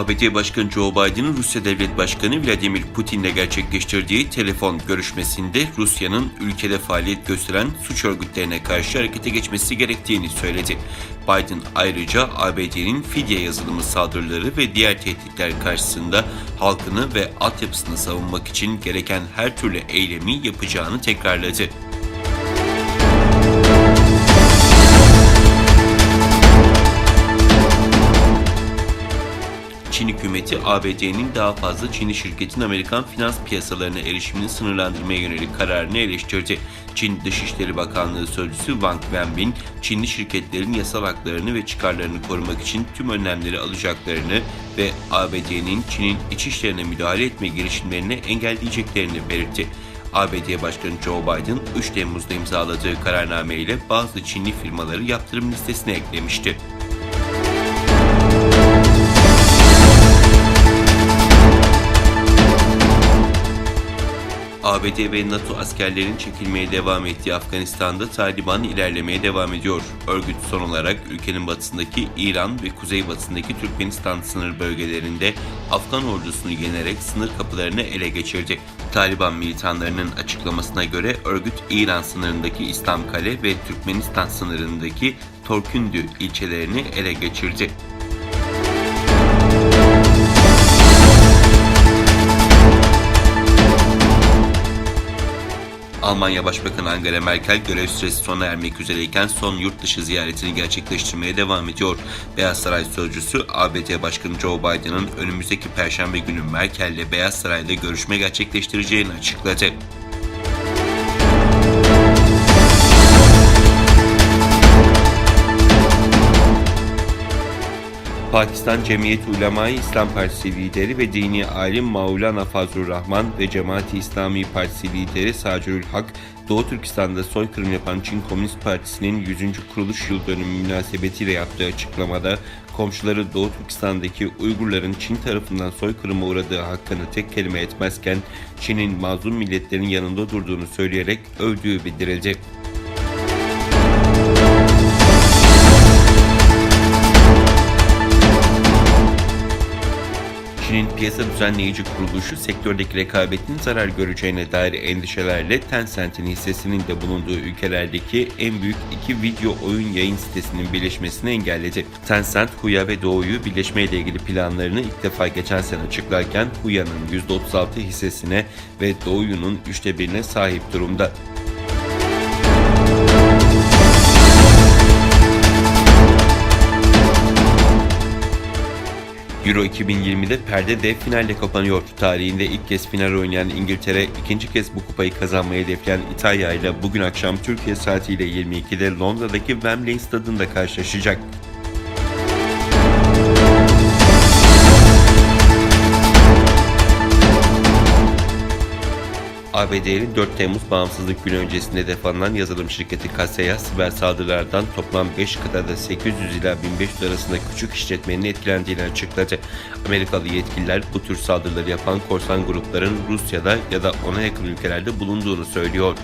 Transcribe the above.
ABD Başkanı Joe Biden'ın Rusya Devlet Başkanı Vladimir Putin'le gerçekleştirdiği telefon görüşmesinde Rusya'nın ülkede faaliyet gösteren suç örgütlerine karşı harekete geçmesi gerektiğini söyledi. Biden ayrıca ABD'nin fidye yazılımı saldırıları ve diğer tehditler karşısında halkını ve altyapısını savunmak için gereken her türlü eylemi yapacağını tekrarladı. Hükümeti ABD'nin daha fazla Çinli şirketin Amerikan finans piyasalarına erişimini sınırlandırmaya yönelik kararını eleştirdi. Çin Dışişleri Bakanlığı Sözcüsü Wang Wenbin, Çinli şirketlerin yasal haklarını ve çıkarlarını korumak için tüm önlemleri alacaklarını ve ABD'nin Çin'in iç işlerine müdahale etme girişimlerini engelleyeceklerini belirtti. ABD Başkanı Joe Biden 3 Temmuz'da imzaladığı kararname ile bazı Çinli firmaları yaptırım listesine eklemişti. ABD ve NATO askerlerin çekilmeye devam ettiği Afganistan'da Taliban ilerlemeye devam ediyor. Örgüt son olarak ülkenin batısındaki İran ve kuzeybatısındaki Türkmenistan sınır bölgelerinde Afgan ordusunu yenerek sınır kapılarını ele geçirdi. Taliban militanlarının açıklamasına göre örgüt İran sınırındaki İslamkale ve Türkmenistan sınırındaki Torkündü ilçelerini ele geçirdi. Almanya Başbakanı Angela Merkel görev süresi sona ermek üzereyken son yurt dışı ziyaretini gerçekleştirmeye devam ediyor. Beyaz Saray sözcüsü ABD Başkanı Joe Biden'ın önümüzdeki perşembe günü Merkel ile Beyaz Saray'da görüşme gerçekleştireceğini açıkladı. Pakistan Cemiyeti Ulema-i İslam Partisi lideri ve dini alim Maulana Fazlur Rahman ve Cemaati İslami Partisi lideri Sacirül Hak, Doğu Türkistan'da soykırım yapan Çin Komünist Partisi'nin 100. kuruluş yıl dönümü münasebetiyle yaptığı açıklamada komşuları Doğu Türkistan'daki Uygurların Çin tarafından soykırıma uğradığı hakkında tek kelime etmezken Çin'in mazlum milletlerin yanında durduğunu söyleyerek övdüğü bildirildi. Çin'in piyasa düzenleyici kuruluşu sektördeki rekabetin zarar göreceğine dair endişelerle Tencent'in hissesinin de bulunduğu ülkelerdeki en büyük iki video oyun yayın sitesinin birleşmesini engelledi. Tencent, Huya ve Doğu'yu birleşmeyle ilgili planlarını ilk defa geçen sene açıklarken Huya'nın %36 hissesine ve Doğu'nun üçte birine sahip durumda. Euro 2020'de perde dev finalle kapanıyor. Tarihinde ilk kez final oynayan İngiltere ikinci kez bu kupayı kazanmayı hedefleyen İtalya ile bugün akşam Türkiye saatiyle 22'de Londra'daki Wembley stadında karşılaşacak. ABD'nin 4 Temmuz bağımsızlık günü öncesinde defanlanan yazılım şirketi Kaseya, siber saldırılardan toplam 5 kıtada 800 ila 1500 arasında küçük işletmenin etkilendiğini açıkladı. Amerikalı yetkililer bu tür saldırıları yapan korsan grupların Rusya'da ya da ona yakın ülkelerde bulunduğunu söylüyor.